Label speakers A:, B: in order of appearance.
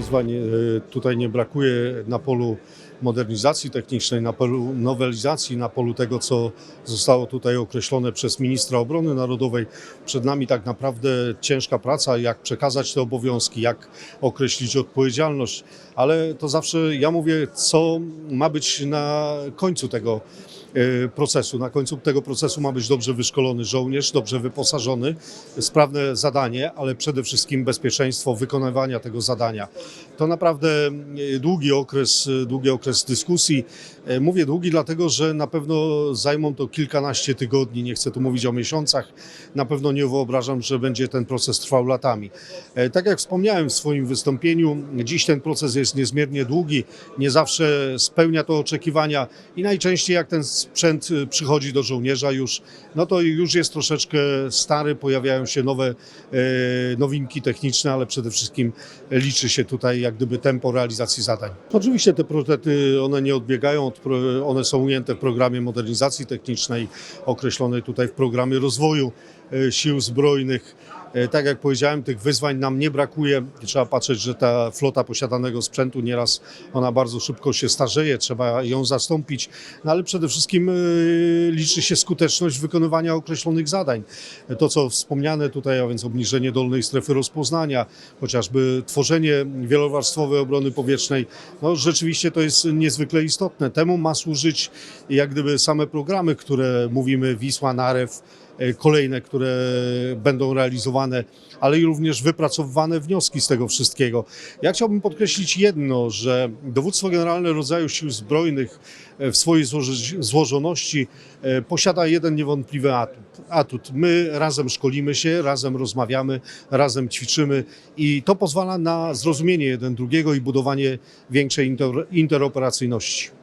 A: Wyzwań e, tutaj nie brakuje na polu modernizacji technicznej, na polu nowelizacji, na polu tego, co zostało tutaj określone przez ministra obrony narodowej. Przed nami tak naprawdę ciężka praca, jak przekazać te obowiązki, jak określić odpowiedzialność, ale to zawsze ja mówię, co ma być na końcu tego procesu. Na końcu tego procesu ma być dobrze wyszkolony żołnierz, dobrze wyposażony, sprawne zadanie, ale przede wszystkim bezpieczeństwo wykonywania tego zadania. To naprawdę e, długi okres, e, długi okres dyskusji. E, Mówię długi, dlatego że na pewno zajmą to kilkanaście tygodni. Nie chcę tu mówić o miesiącach. Na pewno nie wyobrażam, że będzie ten proces trwał latami. Tak jak wspomniałem w swoim wystąpieniu, dziś ten proces jest niezmiernie długi, nie zawsze spełnia to oczekiwania i najczęściej jak ten sprzęt przychodzi do żołnierza już, no to już jest troszeczkę stary, pojawiają się nowe nowinki techniczne, ale przede wszystkim liczy się tutaj jak gdyby tempo realizacji zadań. Oczywiście te priorytety, one nie odbiegają, one są ujęte w programie modernizacji technicznej, określonej tutaj w programie rozwoju e, sił zbrojnych. E, Tak jak powiedziałem, tych wyzwań nam nie brakuje. Trzeba patrzeć, że ta flota posiadanego sprzętu nieraz ona bardzo szybko się starzeje, trzeba ją zastąpić, no ale przede wszystkim e, liczy się skuteczność wykonywania określonych zadań. To, co wspomniane tutaj, a więc obniżenie dolnej strefy rozpoznania, chociażby tworzenie wielowarstwowej obrony powietrznej, no rzeczywiście to jest niezwykle istotne. Temu ma służyć jak gdyby same programy, które mówimy Wisła, Narew, e, kolejne, które będą realizowane, ale i również wypracowywane wnioski z tego wszystkiego. Ja chciałbym podkreślić jedno, że dowództwo generalne rodzaju sił zbrojnych e, w swojej złożoności e, posiada jeden niewątpliwy atut. atut. My razem szkolimy się, razem rozmawiamy, razem ćwiczymy i to pozwala na zrozumienie jeden drugiego i budowanie większej inter- interoperacyjności.